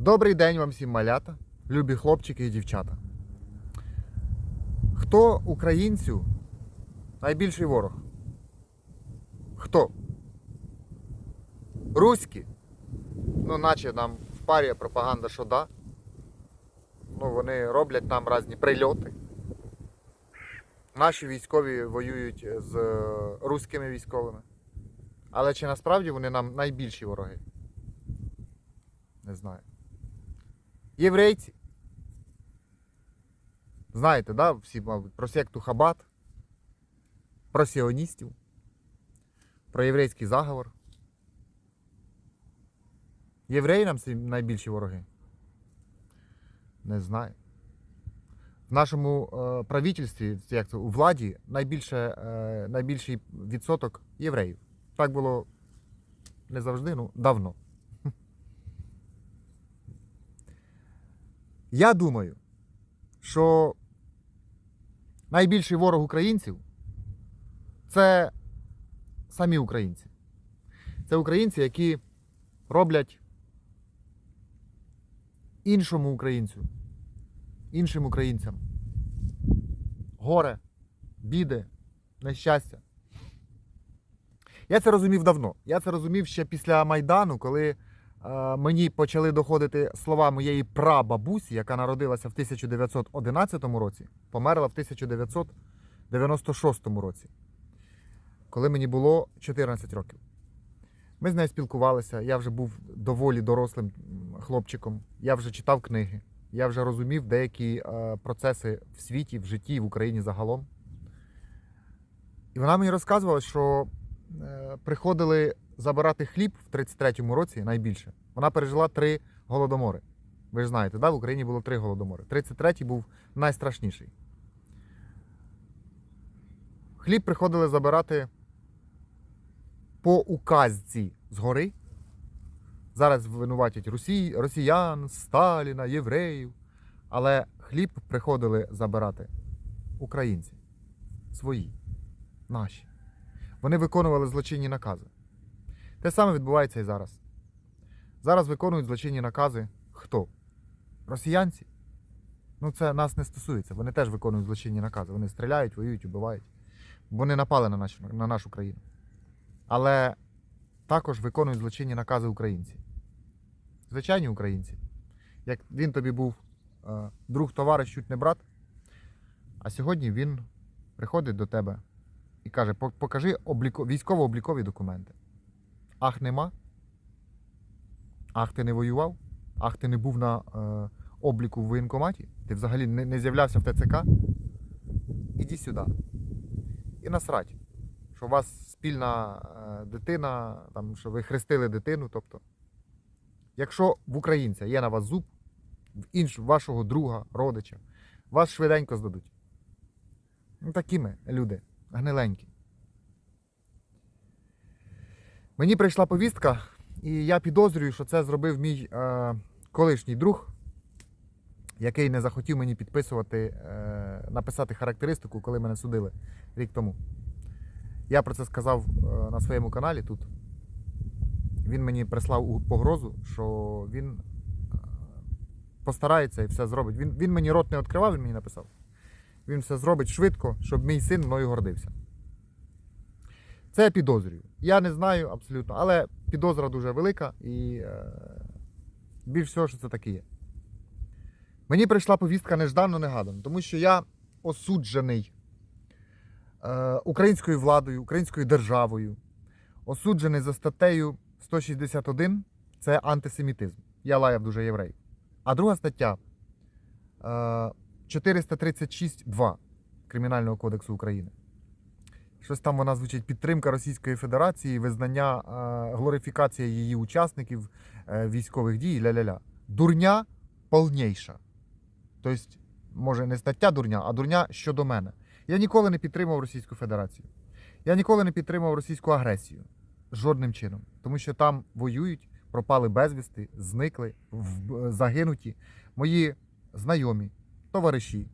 Добрий день вам всім малята, любі хлопчики і дівчата. Хто українцю найбільший ворог? Хто? Руські? Ну, наче нам в парі пропаганда, що да. Ну, вони роблять нам різні прильоти. Наші військові воюють з е, руськими військовими. Але чи насправді вони нам найбільші вороги? Не знаю. Єврейці. Знаєте, да, всі, мабуть, про секту Хабат, про сіоністів, про єврейський заговор. Євреї нам найбільші вороги? Не знаю. В нашому е, правительстві, як це, у владі, найбільше, е, найбільший відсоток євреїв. Так було не завжди, ну давно. Я думаю, що найбільший ворог українців це самі українці. Це українці, які роблять іншому українцю, іншим українцям горе, біди, нещастя. Я це розумів давно. Я це розумів ще після Майдану, коли мені почали доходити слова моєї прабабусі, яка народилася в 1911 році, померла в 1996 році, коли мені було 14 років. Ми з нею спілкувалися, я вже був доволі дорослим хлопчиком, я вже читав книги, я вже розумів деякі е, процеси в світі, в житті, в Україні загалом. І вона мені розказувала, що е, приходили забирати хліб в 33-му році найбільше. Вона пережила три голодомори. Ви ж знаєте, да? в Україні було три голодомори. 33-й був найстрашніший. Хліб приходили забирати по указці згори. Зараз винуватять Росій, росіян, Сталіна, євреїв. Але хліб приходили забирати українці. Свої, наші. Вони виконували злочинні накази. Те саме відбувається і зараз. Зараз виконують злочинні накази хто? Росіянці? Ну, це нас не стосується. Вони теж виконують злочинні накази. Вони стріляють, воюють, убивають. Вони напали на нашу, на нашу країну. Але також виконують злочинні накази українці. Звичайні українці. Як він тобі був е, друг, товариш, чуть не брат, а сьогодні він приходить до тебе і каже: покажи обліко... військово-облікові документи. Ах, нема? Ах, ти не воював? Ах, ти не був на е, обліку в воєнкоматі? Ти взагалі не, не з'являвся в ТЦК? Іди сюди. І насрать, що у вас спільна е, дитина, там, що ви хрестили дитину. Тобто, якщо в українця є на вас зуб, в інш, вашого друга, родича, вас швиденько здадуть. Ну, такі ми люди, гниленькі. Мені прийшла повістка, і я підозрюю, що це зробив мій е, колишній друг, який не захотів мені підписувати, е, написати характеристику, коли мене судили рік тому. Я про це сказав е, на своєму каналі тут. Він мені прислав погрозу, що він е, постарається і все зробить. Він, він мені рот не відкривав, він мені написав. Він все зробить швидко, щоб мій син мною гордився. Це я підозрюю. Я не знаю абсолютно, але підозра дуже велика і е, більш всього, що це таке є. Мені прийшла повістка неждано, негадано, тому що я осуджений е, українською владою, українською державою, осуджений за статтею 161 це антисемітизм. Я лаяв дуже єврей. А друга стаття е, 436.2 Кримінального кодексу України. Щось там вона звучить підтримка Російської Федерації, визнання, е, глорифікація її учасників е, військових дій, ля-ля-ля. Дурня повніша. Тобто, може, не стаття дурня, а дурня щодо мене. Я ніколи не підтримував Російську Федерацію. Я ніколи не підтримував російську агресію. Жодним чином. Тому що там воюють, пропали безвісти, зникли, в- загинуті мої знайомі, товариші,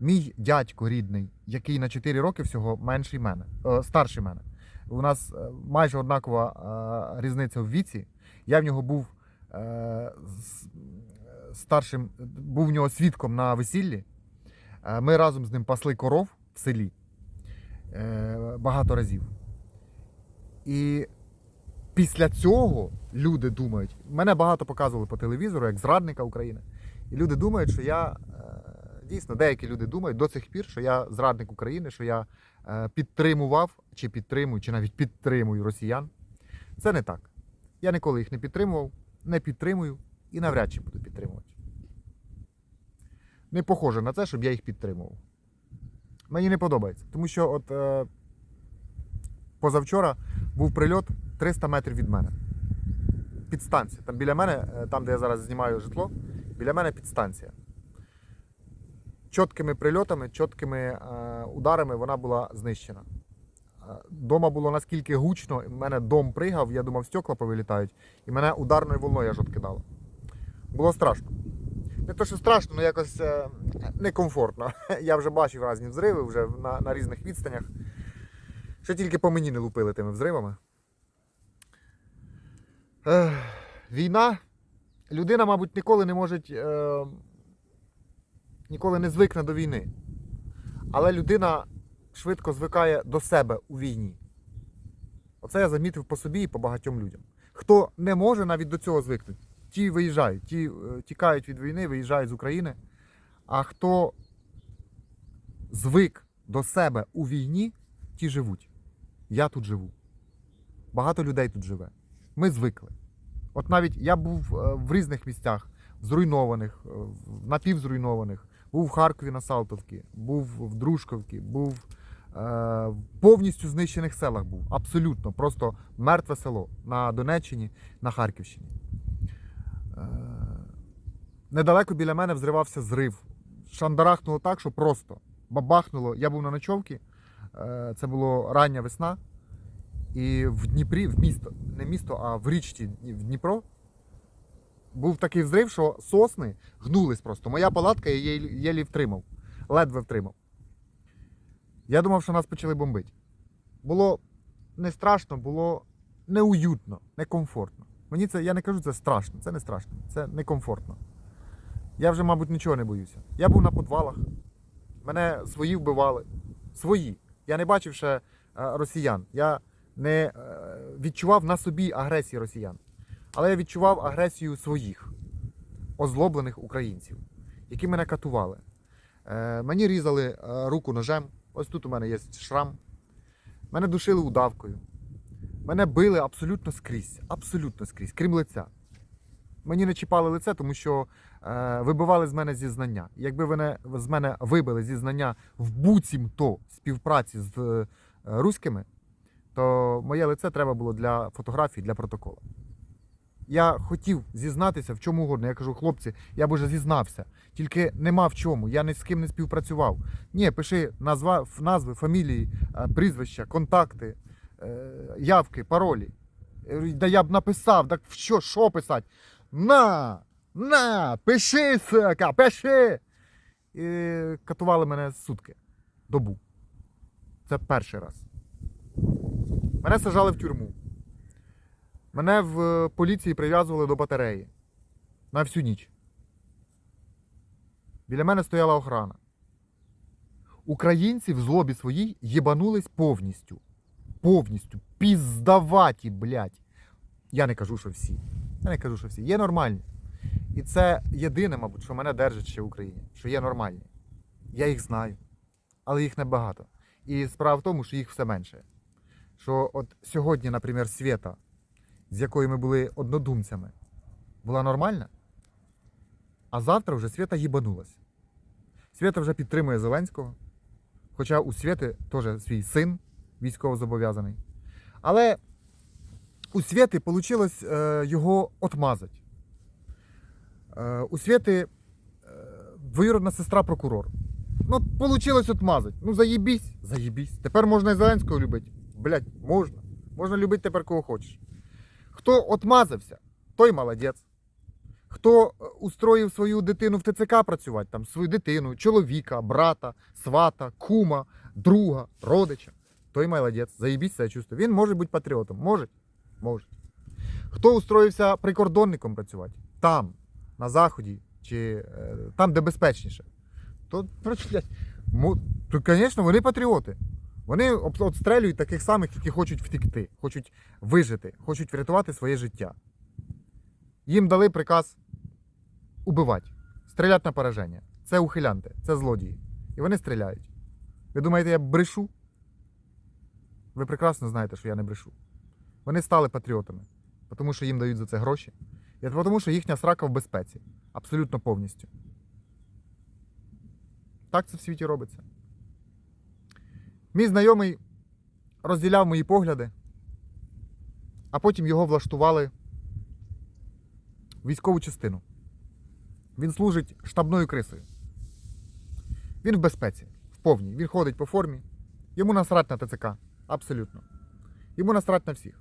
мій дядько рідний, який на 4 роки всього менший мене, е, старший мене. У нас е, майже однакова е, різниця в віці. Я в нього був старшим, був в нього свідком на весіллі. Ми разом з ним пасли коров в селі багато разів. І після цього люди думають, мене багато показували по телевізору як зрадника України. І люди думають, що я дійсно деякі люди думають до цих пір, що я зрадник України, що я е, підтримував чи підтримую, чи навіть підтримую росіян. Це не так. Я ніколи їх не підтримував, не підтримую і навряд чи буду підтримувати. Не похоже на це, щоб я їх підтримував. Мені не подобається. Тому що от е, позавчора був прильот 300 метрів від мене. Підстанція. Там біля мене, е, там, де я зараз знімаю житло, біля мене підстанція. Чіткими прильотами, чіткими е, ударами вона була знищена. Е, Дома було наскільки гучно, в мене дом пригав, я думав, стекла повилітають, і мене ударною волною аж откидало. Було страшно. Не то, що страшно, але якось е, некомфортно. Я вже бачив різні взриви вже на, на різних відстанях. Що тільки по мені не лупили тими взривами. Ех, війна. Людина, мабуть, ніколи не може. Е, ніколи не звикне до війни. Але людина швидко звикає до себе у війні. Оце я замітив по собі і по багатьом людям. Хто не може навіть до цього звикнути, ті виїжджають, ті е, тікають від війни, виїжджають з України. А хто звик до себе у війні, ті живуть. Я тут живу. Багато людей тут живе. Ми звикли. От навіть я був е, в різних місцях, зруйнованих, е, напівзруйнованих. Був в Харкові на Салтовці, був в Дружковці, був е, в повністю знищених селах був. Абсолютно, просто мертве село на Донеччині, на Харківщині. Е, недалеко біля мене взривався зрив. Шандарахнуло так, що просто бабахнуло. Я був на ночовці, е, це було рання весна. І в Дніпрі, в місто, не місто, а в річці в Дніпро був такий взрив, що сосни гнулись просто. Моя палатка я єлі втримав, ледве втримав. Я думав, що нас почали бомбити. Було не страшно, було неуютно, некомфортно. Мені це, я не кажу, це страшно, це не страшно, це некомфортно. Я вже, мабуть, нічого не боюся. Я був на подвалах, мене свої вбивали. Свої. Я не бачив ще е, росіян. Я не е, відчував на собі агресії росіян. Але я відчував агресію своїх озлоблених українців, які мене катували. Е, мені різали е, руку ножем. Ось тут у мене є шрам. Мене душили удавкою. Мене били абсолютно скрізь. Абсолютно скрізь, крім лиця. Мені не чіпали лице, тому що е, вибивали з мене зізнання. Якби ви не, з мене вибили зізнання в буцімто співпраці з е, руськими, то моє лице треба було для фотографій, для протоколу. Я хотів зізнатися в чому угодно. Я кажу, хлопці, я б уже зізнався, тільки нема в чому, я ні з ким не співпрацював. Ні, пиши назва, назви, фамілії, е, прізвища, контакти, е, явки, паролі. Да я б написав, так що, що писати? На! На! Пиши, сука, пиши! І катували мене сутки, добу. Це перший раз. Мене сажали в тюрму. Мене в е, поліції прив'язували до батареї на всю ніч. Біля мене стояла охрана. Українці в злобі своїй їбанулись повністю. Повністю. Піздаваті, блядь. Я не кажу, що всі. Я не кажу, що всі. Є нормальні. І це єдине, мабуть, що мене держить ще в Україні. Що є нормальні. Я їх знаю. Але їх небагато. І справа в тому, що їх все менше. Що от сьогодні, наприклад, Свєта, з якою ми були однодумцями, була нормальна, а завтра вже Свєта їбанулась. Свєта вже підтримує Зеленського, хоча у Свєти теж свій син військовозобов'язаний. Але у Свєти вийшло його отмазати. Е, у Свєти е, двоюродна сестра прокурор. Ну, вийшло отмазати. Ну, заєбісь, заєбісь. Тепер можна і Зеленського любити. Блять, можна. Можна любити тепер кого хочеш. Хто отмазався, той молодець. Хто е, устроїв свою дитину в ТЦК працювати, там свою дитину, чоловіка, брата, свата, кума, друга, родича, той молодець. Заєбісь себе чувствує. Він може бути патріотом. Може? Може. Хто устроївся прикордонником працювати? Там, на Заході чи е, там, де безпечніше, то, то, звісно, вони патріоти. Вони об- обстрелюють таких самих, які хочуть втекти, хочуть вижити, хочуть врятувати своє життя. Їм дали приказ убивати, стріляти на пораження. Це ухилянти, це злодії. І вони стріляють. Ви думаєте, я брешу? Ви прекрасно знаєте, що я не брешу. Вони стали патріотами, тому що їм дають за це гроші. І тому, що їхня срака в безпеці. Абсолютно повністю. Так це в світі робиться. Мій знайомий розділяв мої погляди, а потім його влаштували в військову частину. Він служить штабною крисою. Він в безпеці, в повній. Він ходить по формі. Йому насрать на ТЦК. Абсолютно. Йому насрать на всіх.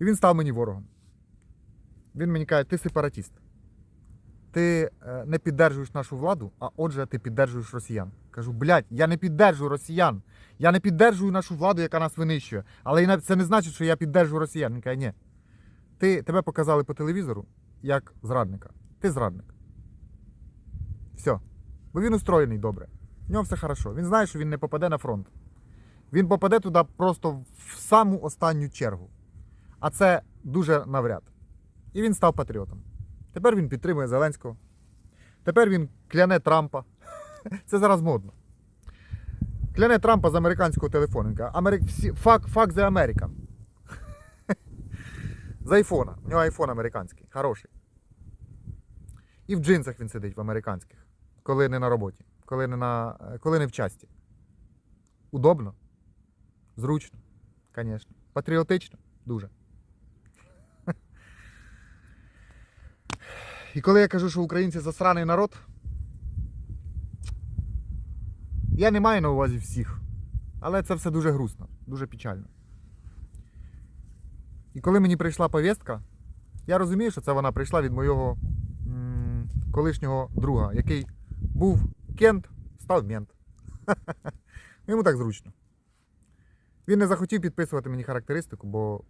І він став мені ворогом. Він мені каже, ти сепаратіст. Ти е, не піддержуєш нашу владу, а отже, ти піддержуєш росіян. Кажу, блядь, я не піддержую росіян. Я не піддержую нашу владу, яка нас винищує. Але це не значить, що я піддержую росіян. Каже, ні. Ти, тебе показали по телевізору як зрадника. Ти зрадник. Все. Бо він устроєний добре. В нього все хорошо. Він знає, що він не попаде на фронт. Він попаде туди просто в саму останню чергу. А це дуже навряд. І він став патріотом. Тепер він підтримує Зеленського. Тепер він кляне Трампа. Це зараз модно. Кляне Трампа з американського каже, Америк... fuck, fuck the American. з айфона. У нього айфон американський, хороший. І в джинсах він сидить в американських, коли не на роботі, коли не, на... коли не в часті. Удобно, зручно, звісно. Патріотично, дуже. І коли я кажу, що українці засраний народ, я не маю на увазі всіх. Але це все дуже грустно, дуже печально. І коли мені прийшла повістка, я розумію, що це вона прийшла від моєго м, колишнього друга, який був кент, став мент. Йому так зручно. Він не захотів підписувати мені характеристику, бо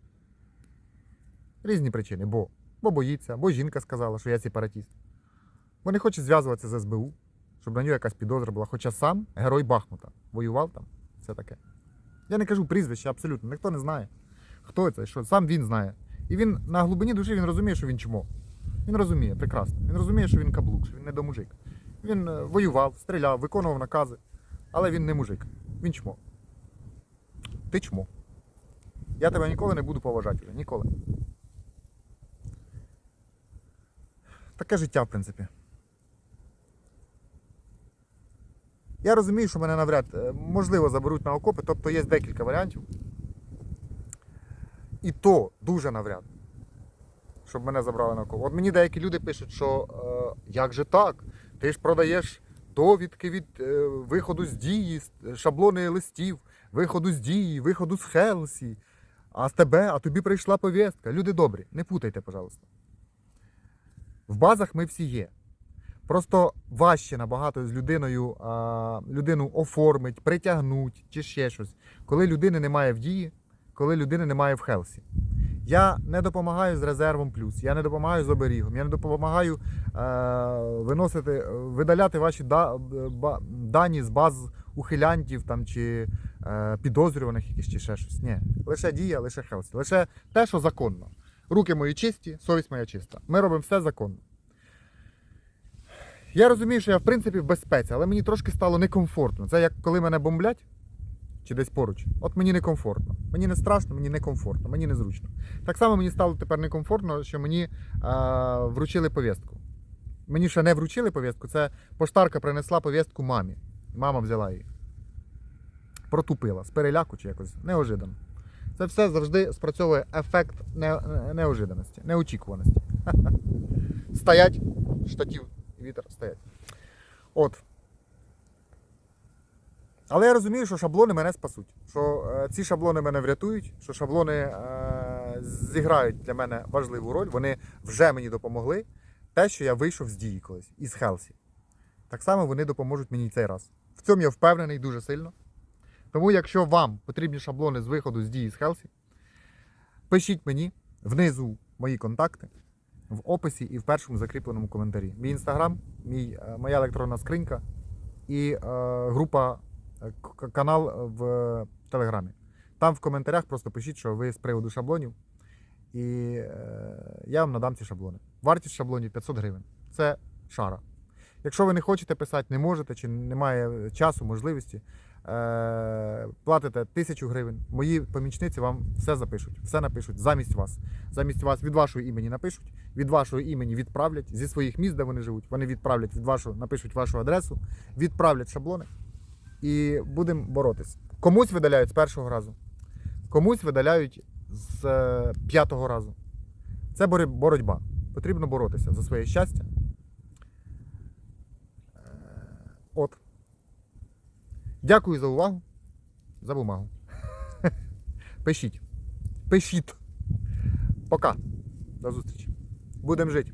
різні причини. Бо, бо боїться, бо жінка сказала, що я сепаратіст. Бо не хоче зв'язуватися з СБУ, щоб на нього якась підозра була. Хоча сам герой Бахмута воював там, все таке. Я не кажу прізвище абсолютно, ніхто не знає. Хто це, що сам він знає. І він на глибині душі він розуміє, що він чмо. Він розуміє прекрасно. Він розуміє, що він каблук, що він не до мужик. Він е, воював, стріляв, виконував накази, але він не мужик. Він чмо. Ти чмо. Я тебе ніколи не буду поважати. Ніколи. Таке життя, в принципі. Я розумію, що мене навряд е, можливо заберуть на окопи, тобто є декілька варіантів. І то дуже навряд, щоб мене забрали на окоп. От мені деякі люди пишуть, що е, як же так? Ти ж продаєш довідки від е, виходу з дії, шаблони листів, виходу з дії, виходу з Хелсі. А з тебе, а тобі прийшла повістка. Люди добрі, не путайте, пожалуйста. В базах ми всі є. Просто важче набагато з людиною а, людину оформить, притягнуть чи ще щось, коли людини немає в дії, коли людини немає в Хелсі. Я не допомагаю з резервом плюс, я не допомагаю з оберігом, я не допомагаю е, виносити, видаляти ваші да, ба, дані з баз ухилянтів там, чи е, підозрюваних якісь чи ще щось. Ні. Лише дія, лише Хелсі. Лише те, що законно. Руки мої чисті, совість моя чиста. Ми робимо все законно. Я розумію, що я в принципі в безпеці, але мені трошки стало некомфортно. Це як коли мене бомблять чи десь поруч. От мені некомфортно. Мені не страшно, мені некомфортно, мені незручно. Так само мені стало тепер некомфортно, що мені а, вручили повістку. Мені ще не вручили повістку, це поштарка принесла повістку мамі. Мама взяла її. Протупила з переляку чи якось неожиданно. Це все завжди спрацьовує ефект не, неожиданості, неочікуваності. Стоять, штатів вітер стоять. От. Але я розумію, що шаблони мене спасуть. Що е, ці шаблони мене врятують, що шаблони е, зіграють для мене важливу роль. Вони вже мені допомогли. Те, що я вийшов з дії колись із Хелсі. Так само вони допоможуть мені цей раз. В цьому я впевнений дуже сильно. Тому, якщо вам потрібні шаблони з виходу з дії з Хелсі, пишіть мені внизу мої контакти. в описі і в першому закріпленому коментарі. Мій інстаграм, мій, е, моя електронна скринька і е, група, е, канал в Телеграмі. Там в коментарях просто пишіть, що ви з приводу шаблонів, і е, я вам надам ці шаблони. Вартість шаблонів 500 гривень. Це шара. Якщо ви не хочете писати, не можете, чи немає часу, можливості, платите тисячу гривень. Мої помічниці вам все запишуть, все напишуть замість вас. Замість вас від вашого імені напишуть, від вашого імені відправлять зі своїх міст, де вони живуть. Вони відправлять від вашого, напишуть вашу адресу, відправлять шаблони і будемо боротись. Комусь видаляють з першого разу, комусь видаляють з е, п'ятого разу. Це боротьба. Потрібно боротися за своє щастя. Е, От. Дякую за увагу. За бумагу. Пишіть. Пишіть. Пока. До зустрічі. Будемо жити.